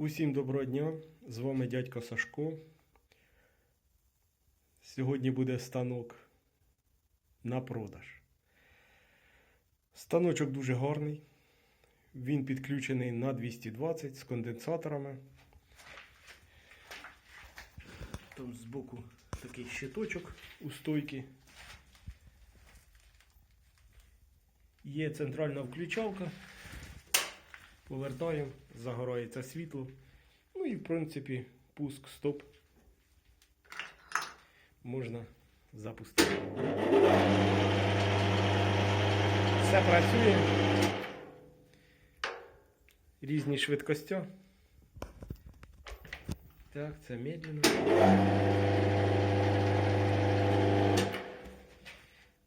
Усім доброго дня! З вами дядько Сашко. Сьогодні буде станок на продаж. Станочок дуже гарний. Він підключений на 220 з конденсаторами. Там збоку такий щиточок у стойки. Є центральна включалка. Повертаємо, загорається світло. Ну і в принципі пуск стоп можна запустити. Все працює. Різні швидкості. Так, це медленно.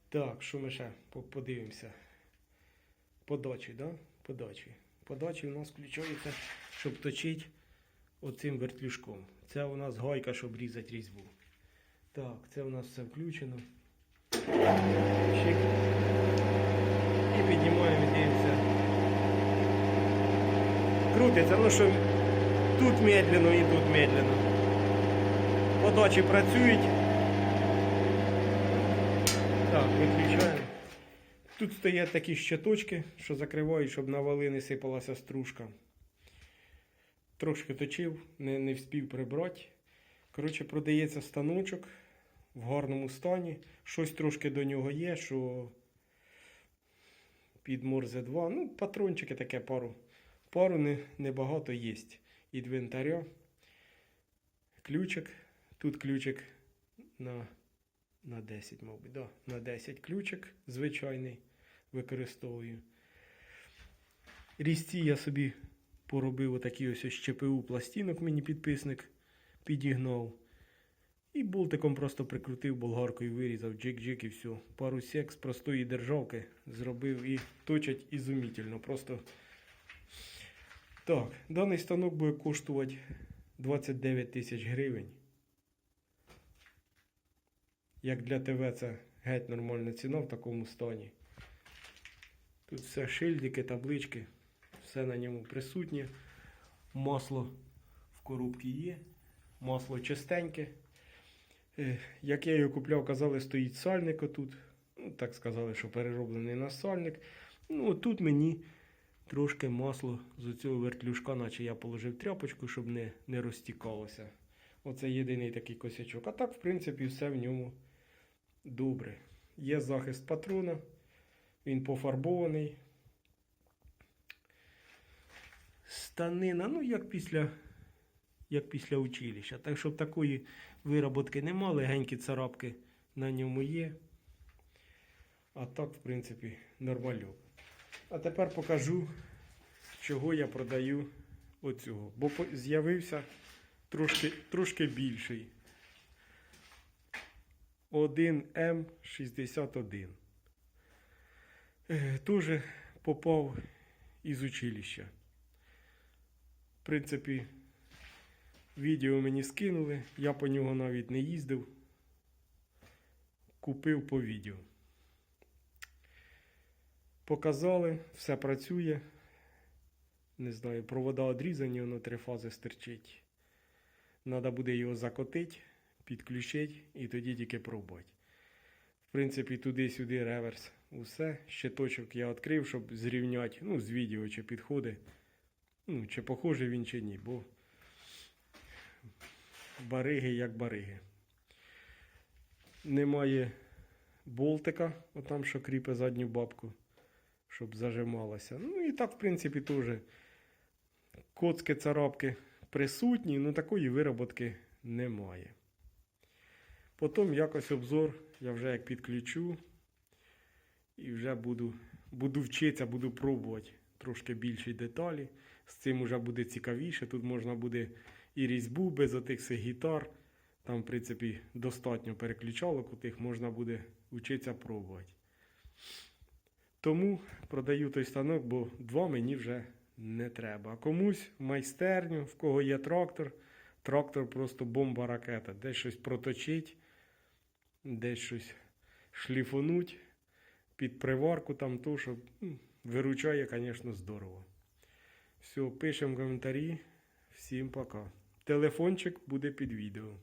Так, що ми ще подивимося? Подачі, да? Подачі. Подачі у нас включається, щоб точити оцим вертлюжком. Це у нас гайка, щоб різати різьбу. Так, це у нас все включено. І піднімаємо дивимося. Крутиться, ну що тут медленно і тут медленно. Подачі працюють. Так, виключаємо. Тут стоять такі щиточки, що закривають, щоб на вали не сипалася стружка. Трошки точив, не, не вспів прибрати. Коротше, продається станочок в гарному стані. Щось трошки до нього є, що під Морзе 2. Ну, патрончики таке пару. Пару не, небагато є. Інвентаря. Ключик. Тут ключик на, на 10, мабуть. Да, на 10 ключик звичайний використовую. Різці я собі поробив отакий ось ось ЧПУ пластинок, мені підписник підігнав. І болтиком просто прикрутив, болгаркою вирізав, джик-джик і все. Пару сек з простої державки зробив і точать ізумітельно. Просто так, даний станок буде коштувати 29 тисяч гривень. Як для ТВ це геть нормальна ціна в такому стані. Тут все шильдики, таблички, все на ньому присутнє. Масло в коробці є. Масло чистеньке. Е, Як я його купляв, казали, стоїть сальник отут. Ну, так сказали, що перероблений на сальник. Ну, тут мені трошки масло з цього вертлюжка, наче я положив тряпочку, щоб не, не розтікалося. Оце єдиний такий косячок. А так, в принципі, все в ньому добре. Є захист патрона. Він пофарбований. Станина, ну як після, як після училища. Так, щоб такої вироботки нема, легенькі царапки на ньому є. А так, в принципі, нормальок. А тепер покажу, чого я продаю оцього. Бо з'явився трошки, трошки більший. 1М61. Е, Теж попав із училища. В принципі, відео мені скинули, я по нього навіть не їздив. Купив по відео. Показали, все працює. Не знаю, провода одрізані, воно три фази стирчить. Треба буде його закотити, підключити і тоді тільки пробувати. В принципі, туди-сюди реверс. Усе. Щиточок я відкрив, щоб зрівняти, ну, з відео, чи підходить. Ну, чи похожий він, чи ні, бо бариги як бариги. Немає болтика, отам, що кріпить задню бабку, щоб зажималося. Ну і так, в принципі, теж коцки, царапки присутні, ну такої вироботки немає. Потім якось обзор я вже як підключу і вже буду, буду вчитися, буду пробувати трошки більші деталі. З цим вже буде цікавіше. Тут можна буде і різьбу без отих всіх гітар. Там, в принципі, достатньо переключалок, у тих можна буде вчитися пробувати. Тому продаю той станок, бо два мені вже не треба. А комусь в майстерню, в кого є трактор, трактор просто бомба ракета. Десь щось проточить, десь щось шліфонуть, під приварку там то, що виручає, звісно, здорово. Все, пишемо коментарі. Всім пока. Телефончик буде під відео.